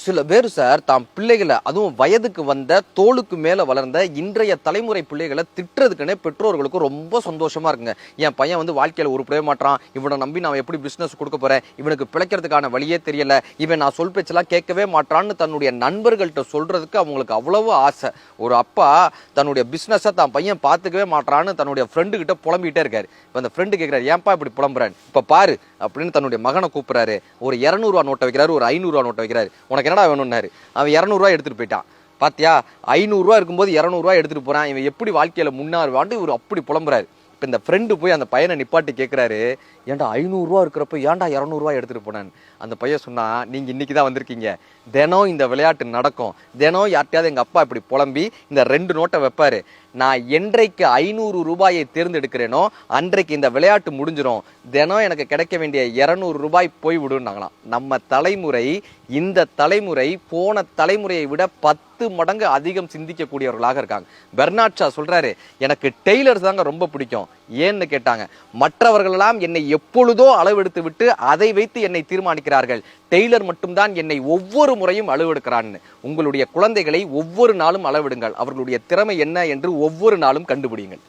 சில பேர் சார் தாம் பிள்ளைகளை அதுவும் வயதுக்கு வந்த தோளுக்கு மேலே வளர்ந்த இன்றைய தலைமுறை பிள்ளைகளை திட்டுறதுக்குன்னே பெற்றோர்களுக்கு ரொம்ப சந்தோஷமாக இருக்குங்க. என் பையன் வந்து வாழ்க்கையில் உருப்படவே மாட்டான் இவனை நம்பி நான் எப்படி பிஸ்னஸ் கொடுக்க போகிறேன் இவனுக்கு பிழைக்கிறதுக்கான வழியே தெரியல. இவன் நான் சொல் பேச்செல்லாம் கேட்கவே மாட்டான்னு தன்னுடைய நண்பர்கள்ட்ட சொல்கிறதுக்கு அவங்களுக்கு அவ்வளவு ஆசை. ஒரு அப்பா தன்னுடைய பிஸ்னஸை தான் பையன் பார்த்துக்கவே மாட்டான்னு தன்னுடைய ஃப்ரெண்டுக்கிட்ட கிட்ட இருக்கார் இருக்காரு. இப்போ அந்த ஃப்ரெண்டு கேட்குறாரு ஏன்ப்பா இப்படி புலம்புறேன் இப்போ பாரு அப்படின்னு தன்னுடைய மகனை கூப்பிட்றாரு. ஒரு இரநூறுவா நோட்டை வைக்கிறாரு ஒரு ஐநூறுரூவா நோட்டை வைக்கிறாரு. உனக்கு என்னடா வேணும்னாரு? அவன் இரநூறுவா எடுத்துட்டு போயிட்டான். பாத்தியா? ஐநூறுரூவா இருக்கும்போது இரநூறுவா எடுத்துகிட்டு போகிறான் இவன் எப்படி வாழ்க்கையில் முன்னாருவான்னு இவர் அப்படி புலம்புறாரு. இப்போ இந்த ஃப்ரெண்டு போய் அந்த பையனை நிப்பாட்டி கேட்குறாரு ஏன்டா ஐநூறுரூவா இருக்கிறப்ப ஏன்டா இரநூறுவா எடுத்துகிட்டு போனேன்? அந்த பையன் சொன்னால் நீங்கள் இன்றைக்கி தான் வந்திருக்கீங்க. தினம் இந்த விளையாட்டு நடக்கும். தினம் யார்ட்டையாவது எங்கள் அப்பா இப்படி புலம்பி இந்த ரெண்டு நோட்டை வைப்பார். நான் என்றைக்கு ஐநூறு ரூபாயை தேர்ந்தெடுக்கிறேனோ அன்றைக்கு இந்த விளையாட்டு முடிஞ்சிடும் தினம் எனக்கு கிடைக்க வேண்டிய இரநூறு ரூபாய் போய் நம்ம தலைமுறை இந்த தலைமுறை போன தலைமுறையை விட பத்து மடங்கு அதிகம் சிந்திக்கக்கூடியவர்களாக இருக்காங்க. பெர்னாட் ஷா சொல்றாரு எனக்கு டெய்லர்ஸ் தாங்க ரொம்ப பிடிக்கும். ஏன்னு கேட்டாங்க. மற்றவர்களெல்லாம் என்னை எப்பொழுதோ அளவெடுத்து விட்டு அதை வைத்து என்னை தீர்மானிக்கிறார்கள். டெய்லர் மட்டும்தான் என்னை ஒவ்வொரு முறையும் அளவெடுக்கிறான்னு. உங்களுடைய குழந்தைகளை ஒவ்வொரு நாளும் அளவெடுங்கள். அவர்களுடைய திறமை என்ன என்று ஒவ்வொரு நாளும் கண்டுபிடிங்கள்